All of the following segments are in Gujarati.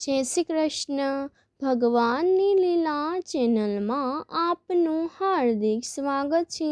જય શ્રી કૃષ્ણ. ભગવાનની લીલા ચેનલમાં આપનું હાર્દિક સ્વાગત છે.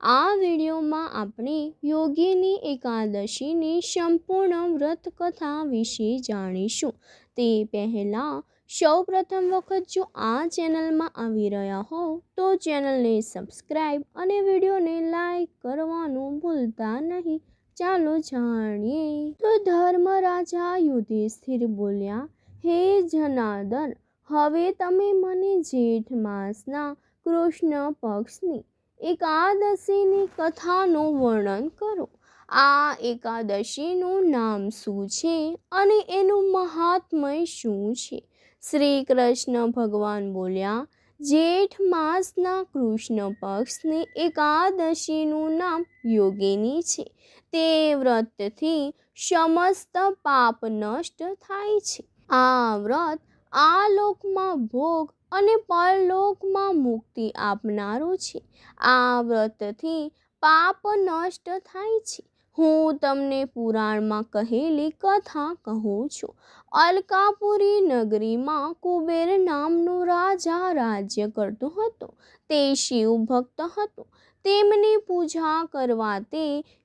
આ વિડીયોમાં આપણે યોગીની એકાદશીની સંપૂર્ણ વ્રત કથા વિશે જાણીશું. તે પહેલાં સૌ પ્રથમ વખત જો આ ચેનલમાં આવી રહ્યા હો, તો ચેનલને સબસ્ક્રાઈબ અને વિડીયોને લાઈક કરવાનું ભૂલતા નહીં. ચાલો જાણીએ. તો ધર્મ રાજા યુધિષ્ઠિર બોલ્યા હે જનાર્દન, હવે તમે મને જેઠ માસના કૃષ્ણ પક્ષની એકાદશીની કથાનું વર્ણન કરો. આ એકાદશીનું નામ શું છે અને એનું મહાત્મય શું છે? શ્રી કૃષ્ણ ભગવાન બોલ્યા જેઠ માસના કૃષ્ણ પક્ષની એકાદશીનું નામ યોગિની છે. તે વ્રતથી સમસ્ત પાપ નષ્ટ થાય છે. આ વ્રત આ લોકમાં ભોગ અને પરલોકમાં મુક્તિ આપનારું છે. આ વ્રતથી પાપ નષ્ટ થાય છે. હું તમને પુરાણમાં કહેલી કથા કહું છું. અલકાપુરી નગરીમાં કુબેર નામનો રાજા રાજ્ય કરતો હતો. તે શિવ ભક્ત હતો. તેમની પૂજા કરવા તે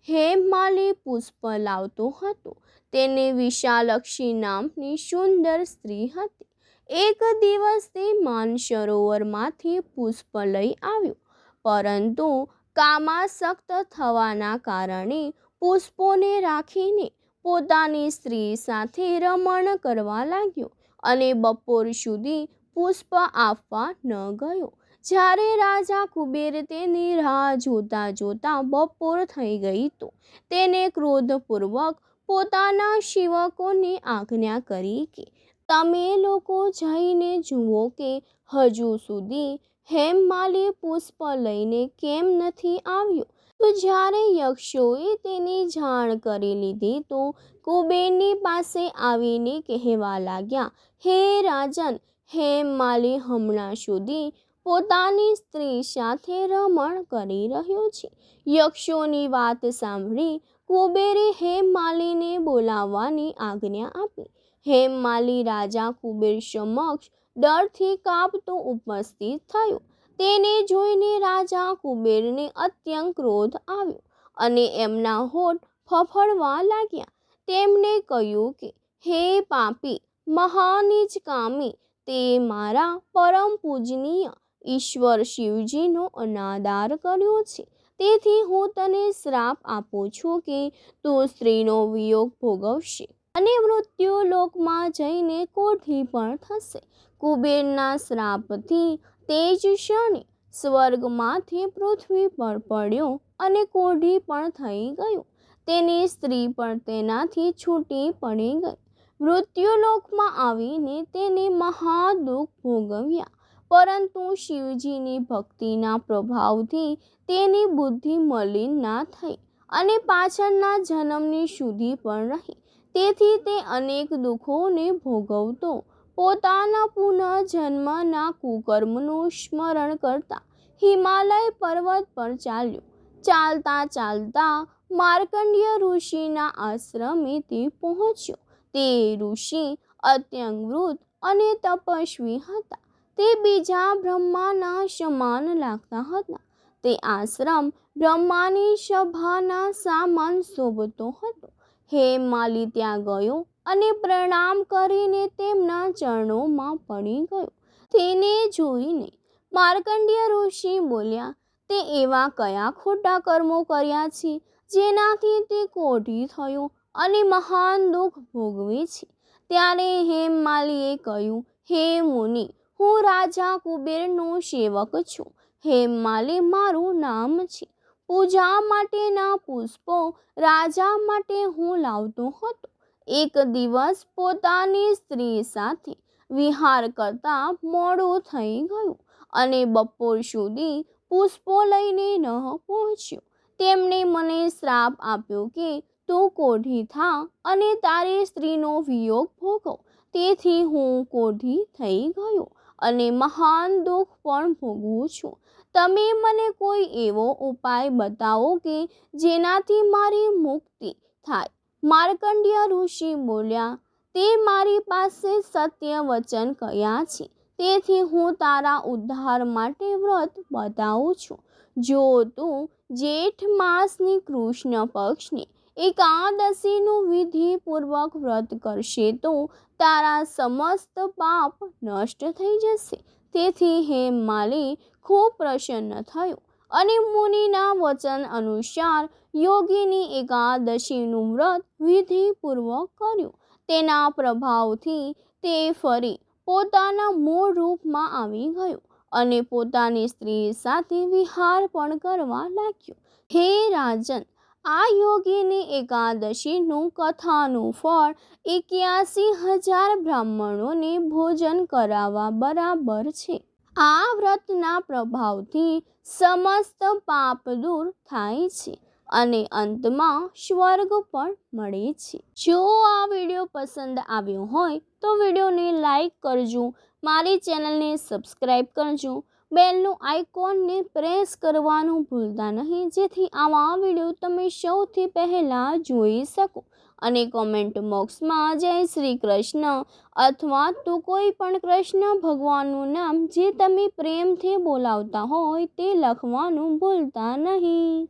હેમમાલી પુષ્પ લાવતો હતો. તેને વિશાલક્ષી નામની સુંદર સ્ત્રી હતી. એક દિવસ તે માનસરોવરમાંથી પુષ્પ લઈ આવ્યો. પરંતુ કામાસક્ત થવાના કારણે પુષ્પોને રાખીને પોતાની સ્ત્રી સાથે રમણ કરવા લાગ્યો અને બપોર સુધી પુષ્પ આપવા ન ગયો. જ્યારે રાજા કુબેર તેની રાહ જોતા જોતા બપોર થઈ ગઈ તો તેને ક્રોધપૂર્વક પોતાના શિવકોને આજ્ઞા કરી કે, તમે લોકો જઈને જુઓ કે હજુ સુધી હેમમાલે પુષ્પ લઈને કેમ નથી આવ્યો? તો જ્યારે યક્ષોએ તેની જાણ કરી લીધી તો કુબેરની પાસે આવીને કહેવા લાગ્યા, હે રાજન, હેમમાલી હમણાં સુધી પોતાની સ્ત્રી સાથે રમણ કરી રહ્યો છે. યક્ષોની વાત સાંભળી કુબેરે હેમમાલીને બોલાવવાની આજ્ઞા આપી. હેમમાલી રાજા કુબેર સમક્ષ ડરથી કાપતો ઉપસ્થિત થયો. તેને જોઈને રાજા કુબેરને અત્યંત ક્રોધ આવ્યો અને એમના હોઠ ફફડવા લાગ્યા. તેમણે કહ્યું કે, હે પાપી મહાનિજ કામી તે મારા પરમ પૂજનીય ઈશ્વર શિવજીનો અનાદાર કર્યો છે. તેથી હું તને શ્રાપ આપું છું કે તું સ્ત્રીનો વિયોગ ભોગવશે અને મૃત્યુ લોકમાં જઈને કોઠી પણ થશે. કુબેરના શ્રાપથી તે જ ક્ષણે સ્વર્ગમાંથી પૃથ્વી પર પડ્યો અને કોઢી પણ થઈ ગયું. તેની સ્ત્રી પણ તેનાથી છૂટી પડી ગઈ. મૃત્યુલોકમાં આવીને તેને મહાદુઃખ ભોગવ્યા. પરંતુ શિવજીની ભક્તિના પ્રભાવથી તેની બુદ્ધિ મલિન ના થઈ અને પાછળના જન્મની સુધી પણ રહી. તેથી તે અનેક દુઃખોને ભોગવતો પોતાના પુનઃજન્મના કુકર્મનું સ્મરણ કરતા હિમાલય પર્વત પર ચાલ્યો. ચાલતા ચાલતા માર્કંડ્ય ઋષિના આશ્રમે તે પહોંચ્યો. તે ઋષિ અત્યંત વૃદ્ધ અને તપસ્વી હતા. તે બીજા બ્રહ્માના સમાન લાગતા હતા. તે આશ્રમ બ્રહ્માની સભાના સામાન શોભતો હતો. હે માલી ત્યાં ગયો અને પ્રણામ કરીને તેમના ચરણોમાં પડી ગયો. તેને જોઈને માર્કંડ્ય ઋષિ બોલ્યા, તે એવા કયા ખોટા કર્મો કર્યા છે, જેનાથી તે કોઢી થયો અને મહાન દુઃખ ભોગવે છે? ત્યારે હેમ માલીએ કહ્યું, હે મુનિ હું રાજા કુબેરનો સેવક છું. હેમાલે મારું નામ છે. પૂજા માટેના પુષ્પો રાજા માટે હું લાવતો હતો. એક દિવસ પોતાની સ્ત્રી સાથે વિહાર કરતા મોડું થઈ ગયું અને બપોર સુધી પુષ્પો લઈને ન પહોંચ્યો. તેમણે મને શ્રાપ આપ્યો કે તું કોઢી થા અને તારી સ્ત્રીનો વિયોગ ભોગવ. તેથી હું કોઢી થઈ ગયો. અને મહાન દુઃખ પણ ભોગવું છું. તમે મને કોઈ એવો ઉપાય બતાવો કે જેનાથી મારી મુક્તિ થાય? માર્કંડ્ય ઋષિ બોલ્યા, તે મારી પાસે સત્ય વચન કયા છે? તેથી હું તારા ઉદ્ધાર માટે વ્રત બતાવું છું. જો તું જેઠ માસની કૃષ્ણ પક્ષની એકાદશીનું વિધિપૂર્વક વ્રત કરશે તો તારા સમસ્ત પાપ નષ્ટ થઈ જશે. તેથી હે માલી, ખૂબ પ્રસન્ન થયો. અને મુનિના વચન અનુસાર યોગીની એકાદશીનું વ્રત વિધિપૂર્વક કર્યું. તેના પ્રભાવથી તે ફરી પોતાના મૂળ રૂપમાં આવી ગયો અને પોતાની સ્ત્રી સાથે વિહાર પણ કરવા લાગ્યો. હે રાજન આ યોગીની એકાદશીનું કથાનું ફળ એક્યાસી હજાર બ્રાહ્મણોને ભોજન કરાવવા બરાબર છે. આ વ્રતના પ્રભાવથી સમસ્ત પાપ દૂર થાય છે અને અંતમાં સ્વર્ગ પણ મળે છે. જો આ વીડિયો પસંદ આવ્યો હોય તો વિડીયોને લાઈક કરજો, મારી ચેનલને સબસ્ક્રાઈબ કરજો બેલનું આઇકોનને પ્રેસ કરવાનું ભૂલતા નહીં. જેથી આવા વીડિયો તમે સૌથી પહેલાં જોઈ શકો. અને કોમેન્ટ બોક્સમાં જય શ્રી કૃષ્ણ અથવા તો કોઈ પણ કૃષ્ણ ભગવાનનું નામ જે તમે પ્રેમથી બોલાવતા હોય તે લખવાનું ભૂલતા નહીં.